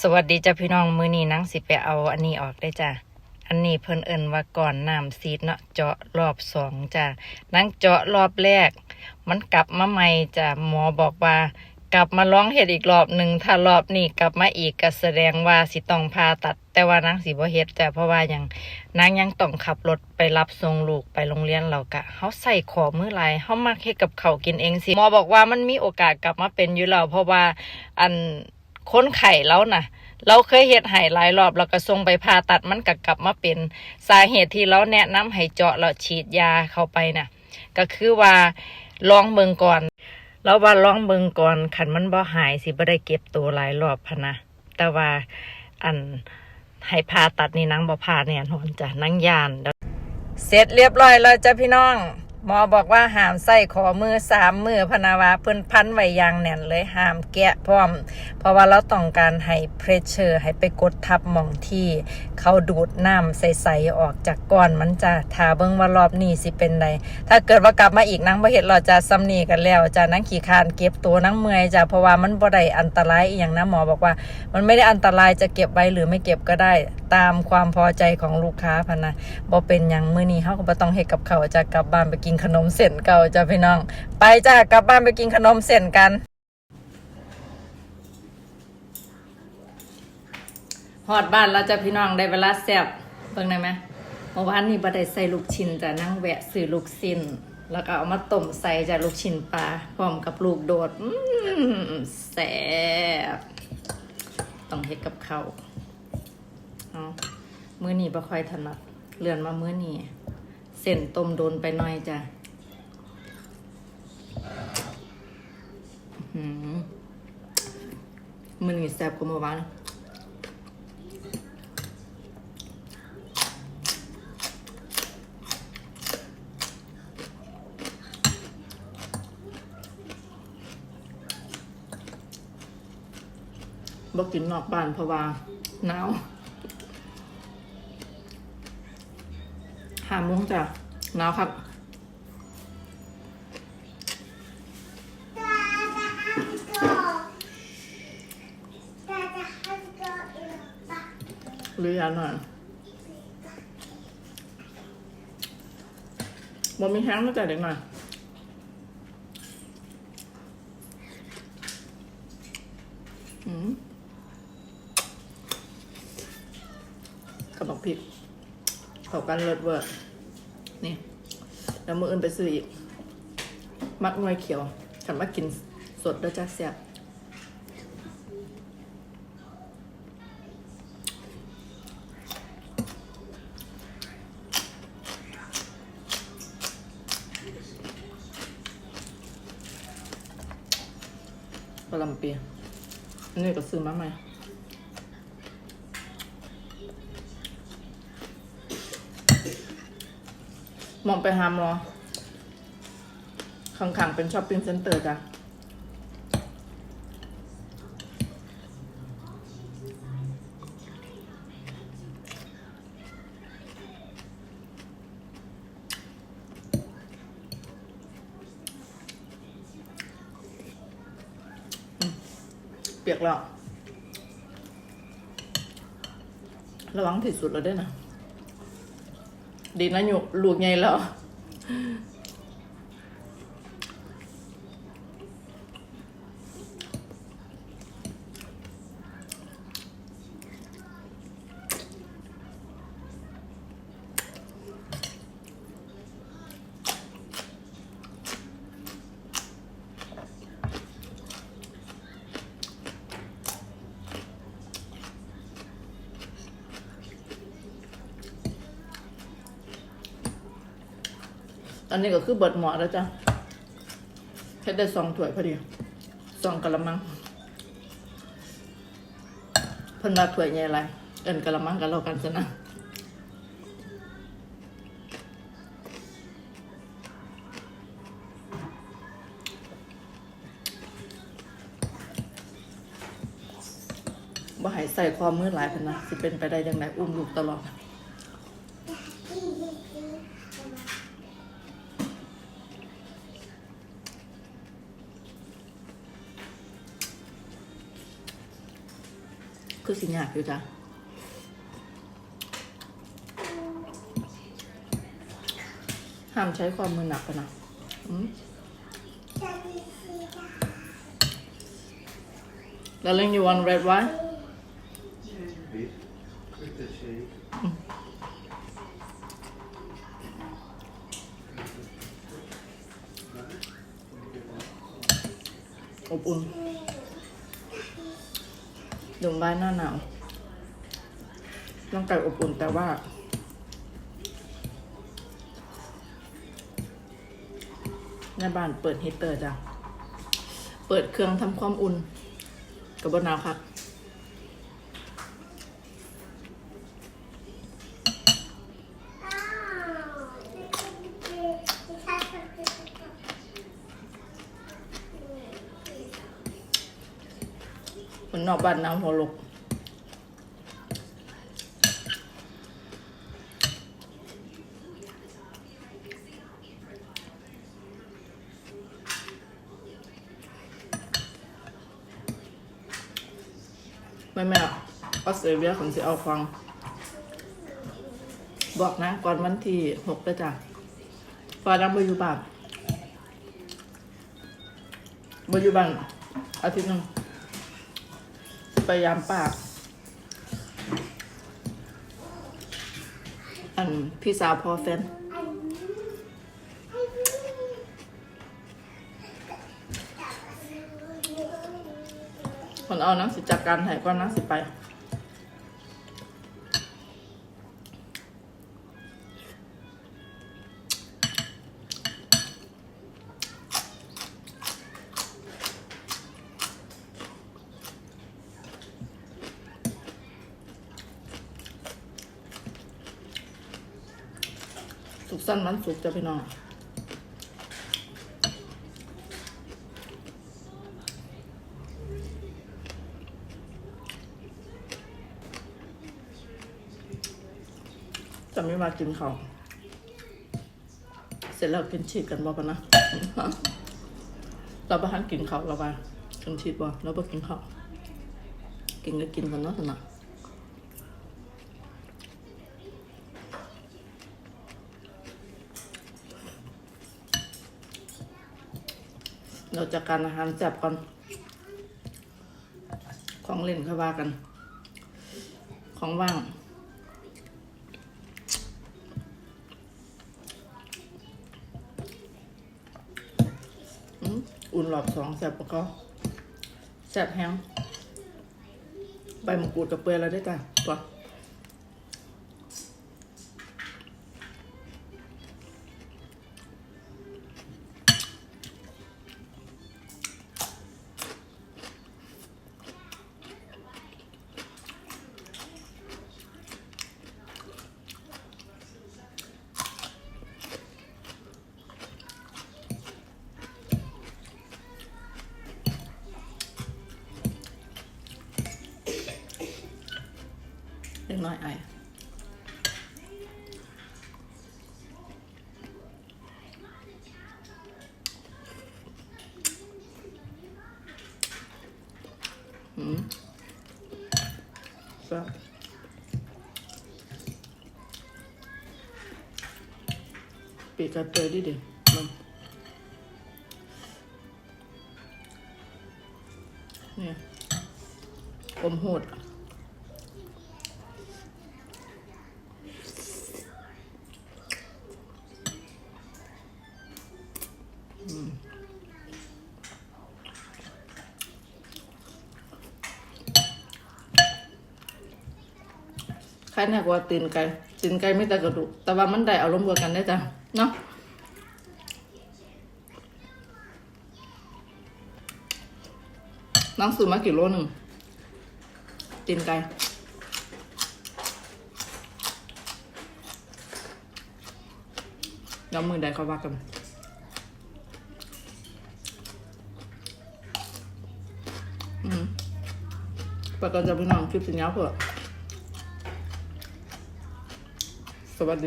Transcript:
สวัสดีจ้าพี่น้องมือนี้นังสิไปเอาอันนี้ออกได้จ้ะ อันนี้เพิ่นเอิ้นว่าก่อนน้ำซีดเนาะเจาะรอบสองจ้ะนังเจาะรอบแรก มันกลับมาใหม่จ้ะหมอบอกว่า กลับมาร้องเฮ็ดอีกรอบหนึ่งถ้ารอบนี้กลับมาอีกก็แสดงว่าสิต้องผ่าตัด แต่ว่านางสิบ่เฮ็ดจ้ะเพราะว่ายังนางยังต้องขับรถไปรับส่งลูกไปโรงเรียนเรากะเฮาใส่ขอมือหลายเฮามักเฮ็ดกับเขากินเองสิหมอบอกว่ามันมีโอกาสกลับมาเป็นอยู่แล้วเพราะว่าอัน ค้นไข้แล้วน่ะ เราเคยเฮ็ดให้หลายรอบแล้วก็ส่งไปผ่าตัดมันก็กลับมาเป็น สาเหตุที่เราแนะนำให้เจาะแล้วฉีดยาเข้าไปน่ะ ก็คือว่าลองเบงก่อนเราว่าลองเบงก่อนคันมันบ่หายสิบ่ได้เก็บตัวหลายรอบพะนะแต่ว่าอันให้ผ่าตัดนี่นางบ่ผ่าแน่นอนจ้ะนางยานเสร็จเรียบร้อยแล้วจ้ะพี่น้อง หมอบอกว่าห้ามใส่ขอมือสามมือพนาวาเพิ่นพันไว้ยางแน่นเลยห้ามแกะพร้อม เพราะว่าเราต้องการให้เพรสเชอร์ ให้ไปกดทับหมองที่ เขาดูดน้ำใสๆออกจากก้อนมันจะถ้าเบิ่งว่ารอบนี้สิเป็นใดถ้าเกิดว่ากลับมาอีกนังบ่เฮ็ดเราจะซ้ำนีกันแล้วจะนั่งขี้คานเก็บตัวนั่งเมื่อยจ้ะเพราะว่ามันบ่ได้อันตรายอีหยังนะหมอบอกว่า มันไม่ได้อันตรายจะเก็บไว้หรือไม่เก็บก็ได้ตามความพอใจของลูกค้าพะนะบ่เป็นหยังมื้อนี้เฮาก็บ่ต้องเฮ็ดกับเขาจะกลับบ้านไปกินขนมเส้นเก่าจ้ะพี่น้อง ไปจ้ะกลับบ้านไปกินขนมเส้นกันฮอดบ้านแล้วจ้ะพี่น้องได้เวลาแซ่บเบิ่งได้ไหมเมื่อวานนี้บ่ได้ใส่ลูกชิ้นจ้ะนั่งแวะซื้อลูกชิ้นแล้วก็เอามาต้มใส่จ้ะลูกชิ้นปลาพร้อมกับลูกโดดแซ่บต้องเฮ็ดกับเขาเอามื้อนี้บ่ค่อยถนัดเลื่อนมามื้อนี้ เส้นต้มโดนไปหน่อยจ้ะอื้อหือมื้อนี้แซ่บกว่าเมื่อวานบ่กินนอกบ้านเพราะว่าหนาว ห้าโมงจ้ะหนาวครับหรือยังหน่อยบ่มีแห้งมาจ่ายเด็กหน่อยกระบอกพริกเข้ากันเลิศเวอร์ นี่แล้วมืออื่นไปซื้ออีก มักหน่วยเขียวฉันมากินสดด้วยจ้าแซ่บกะหลำปีนนี้ก็ซื้อมาใหม่ มองไปหาหมอข้างๆเป็นช้อปปิ้งเซ็นเตอร์จ้ะเปียกแล้ว ระวังที่สุดแล้วด้วยนะ ดีนะอยู่ลู อันนี้ก็คือเบิดหมอแล้วจ้ะแค่ได้สองถ้วยพอดีสองกะละมังเพิ่นมาถ้วยใหญ่ไรเอินกะละมังกันเรากันซะนะบ่ให้ใส่ความมือหลายพิ่นนะสิเป็นไปได้ยังไงอุ้มลูกตลอด คือสิงหาอยู่จ้ะห้ามใช้ความมือหนักกันนะแล้วเรื่อง you want red wine อบอุ่น ดงบ้านหน้าหนาวร่างกายอบอุ่นแต่ว่า ในบ้านเปิดฮีเตอร์จ้ะ เปิดเครื่องทำความอุ่นกับบนหนาวครั นอกบ้านน้ำหัวลกไม่แม่ออสเตรเลียของสิเอาฟัง บอกนะ ก่อนวันที่หกแล้วจ้ะฟาดังบอยู่บ้านบอยู่บ้านอาทิตย์นึง พยายามปาก อันพี่สาวพอแฟนคนเอานังสิจัดการถ่ายก่อนนังสิไป สุกสั้นมันสุกจะพี่น้องจะไม่มากินเขาเสร็จแล้วกินชีสกันบ่ปะนะ เราไปหันกินเขาเราไปกินชีสบ่เราไปกินเขากินก็กินกันเนาะสนะ เราจะการอาหารจับก่อน ของเล่นค่อยว่ากัน ของว่าง อุ่นหลอดสองแซ่บปะก็แซ่บแห้งใบมะกรูดกับเปลือยแล้วได้จ้ะตัว น้อยไออืมแซ่บปีกไก่เปลือยดิเดี๋ยวมันเนี่ยอมโหด ครแน่กว่าตีนไก่ตีนไก่ไม่แต่กระดูก แต่ว่ามันได้อารมณ์เดียวกันได้จ้ะเนาะน้องซื้อมากี่โลหนึ่งตีนไก่แล้วมือใดเขาว่ากันอืมปากกันจะพี่นองคลิปสัญญาเพื่อ สวัสดี